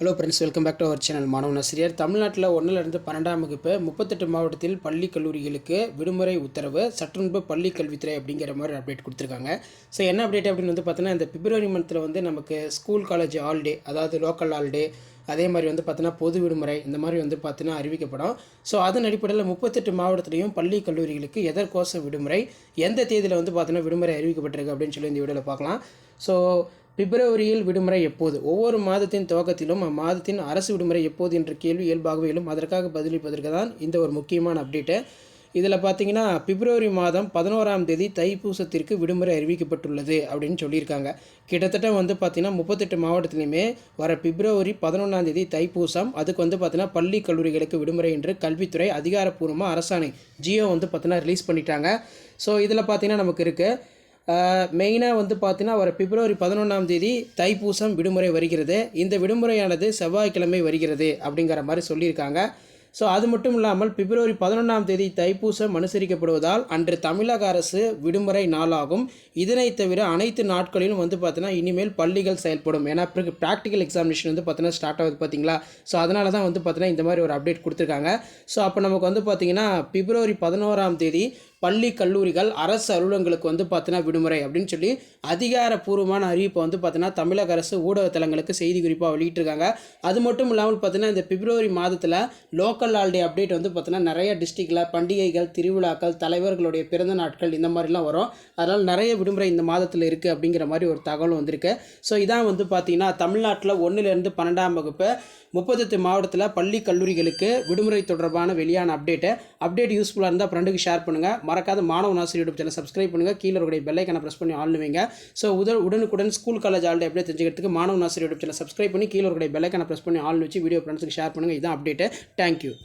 Hello friends welcome back to our channel மாணவன் ஆசிரியர் தமிழ்நாட்டில் ஒன்றிலிருந்து பன்னெண்டாம் வகுப்பு முப்பத்தெட்டு மாவட்டத்தில் பள்ளி கல்லூரிகளுக்கு விடுமுறை உத்தரவு சற்றுன்பு பள்ளி கல்வித்துறை அப்படிங்கிற மாதிரி அப்டேட் கொடுத்துருக்காங்க. ஸோ என்ன அப்டேட் அப்படின்னு வந்து பார்த்தீங்கன்னா இந்த பிப்ரவரி மந்தில் வந்து நமக்கு ஸ்கூல் காலேஜ் ஹாலிடே அதாவது லோக்கல் ஹாலிடே அதே மாதிரி வந்து பார்த்தீங்கன்னா பொது விடுமுறை இந்த மாதிரி வந்து பார்த்தீங்கன்னா அறிவிக்கப்படும். ஸோ அதன் அடிப்படையில் முப்பத்தெட்டு மாவட்டத்திலையும் பள்ளி கல்லூரிகளுக்கு எதற்கோசம் விடுமுறை எந்த தேதியில் வந்து பார்த்தீங்கன்னா விடுமுறை அறிவிக்கப்பட்டிருக்கு அப்படின்னு சொல்லி இந்த வீடியோவில் பார்க்கலாம். ஸோ பிப்ரவரியில் விடுமுறை எப்போது? ஒவ்வொரு மாதத்தின் துவக்கத்திலும் அம்மாதத்தின் அரசு விடுமுறை எப்போது என்ற கேள்வி இயல்பாகவே எழும் அதற்காக பதிலளிப்பதற்கு தான் இந்த ஒரு முக்கியமான அப்டேட்டு இதில் பார்த்தீங்கன்னா பிப்ரவரி மாதம் பதினோராம் தேதி தைப்பூசத்திற்கு விடுமுறை அறிவிக்கப்பட்டுள்ளது அப்படின்னு சொல்லியிருக்காங்க. கிட்டத்தட்ட வந்து பார்த்திங்கன்னா முப்பத்தெட்டு மாவட்டத்திலையுமே வர பிப்ரவரி பதினொன்றாம் தேதி தைப்பூசம் அதுக்கு வந்து பார்த்திங்கன்னா பள்ளி கல்லூரிகளுக்கு விடுமுறை என்று கல்வித்துறை அதிகாரப்பூர்வமாக அரசாணை ஜியோ வந்து பார்த்திங்கன்னா ரிலீஸ் பண்ணிட்டாங்க. ஸோ இதில் பார்த்திங்கன்னா நமக்கு இருக்குது மெயினாக வந்து பார்த்தீங்கன்னா வர பிப்ரவரி பதினொன்றாம் தேதி தைப்பூசம் விடுமுறை வருகிறது. இந்த விடுமுறையானது செவ்வாய்க்கிழமை வருகிறது அப்படிங்கிற மாதிரி சொல்லியிருக்காங்க. ஸோ அது மட்டும் இல்லாமல் பிப்ரவரி பதினொன்றாம் தேதி தைப்பூசம் அனுசரிக்கப்படுவதால் அன்று தமிழக அரசு விடுமுறை நாளாகும். இதனை தவிர அனைத்து நாட்களிலும் வந்து பார்த்தீங்கன்னா இனிமேல் பள்ளிகள் செயல்படும். ஏன்னா ப்ராக்டிக்கல் எக்ஸாமினேஷன் வந்து பார்த்தீங்கன்னா ஸ்டார்ட் ஆகுது பார்த்தீங்களா ஸோ அதனால தான் வந்து பார்த்தீங்கன்னா இந்த மாதிரி ஒரு அப்டேட் கொடுத்துருக்காங்க. ஸோ அப்போ நமக்கு வந்து பார்த்தீங்கன்னா பிப்ரவரி பதினோராம் தேதி பள்ளி கல்லூரிகள் அரசு அலுவலகங்களுக்கு வந்து பார்த்தீங்கன்னா விடுமுறை அப்படின்னு சொல்லி அதிகாரப்பூர்வமான அறிவிப்பை வந்து பார்த்தீங்கன்னா தமிழக அரசு ஊடகத்தலங்களுக்கு செய்தி குறிப்பாக வெளியிட்டிருக்காங்க. அது மட்டும் இல்லாமல் பார்த்தீங்கன்னா இந்த பிப்ரவரி மாதத்தில் லோக்கல் ஹாலிடே அப்டேட் வந்து பார்த்தீங்கன்னா நிறைய டிஸ்ட்ரிக்டில் பண்டிகைகள் திருவிழாக்கள் தலைவர்களுடைய பிறந்த நாட்கள் இந்த மாதிரிலாம் வரும். அதனால் நிறைய விடுமுறை இந்த மாதத்தில் இருக்குது அப்படிங்கிற மாதிரி ஒரு தகவல் வந்திருக்கு. ஸோ இதான் வந்து பார்த்தீங்கன்னா தமிழ்நாட்டில் ஒன்றுலேருந்து பன்னெண்டாம் வகுப்பு முப்பத்தெட்டு மாவட்டத்தில் பள்ளி கல்லூரிகளுக்கு விடுமுறை தொடர்பான வெளியான அப்டேட்டு அப்டேட் யூஸ்ஃபுல்லாக இருந்தால் ஃப்ரெண்டுக்கு ஷேர் பண்ணுங்கள் மறக்காத மாணவ ஆசிரியர் யூடியூப் சேனல் சப்ஸ்கிரைப் பண்ணுங்கள் கீழே இருக்கிற பெல்லைக்கான ப்ரெஸ் பண்ணி ஆளுவீங்க ஸோ உடல் உடனுக்குடன் ஸ்கூல் காலேஜ் ஆல்ரெடி அப்படியே தெரிஞ்சுக்கிறதுக்கு மாணவ ஆசிரியர் யூடியூப் சேனல் சப்ஸ்கிரைப் பண்ணி கீழே இருக்கிற பெல்லைக்கான ப்ரெஸ் பண்ணி ஆள் வச்சு வீடியோ ஃப்ரெண்ட்ஸுக்கு ஷேர் பண்ணுங்கள் இதான் அப்டேட்டு தேங்க்யூ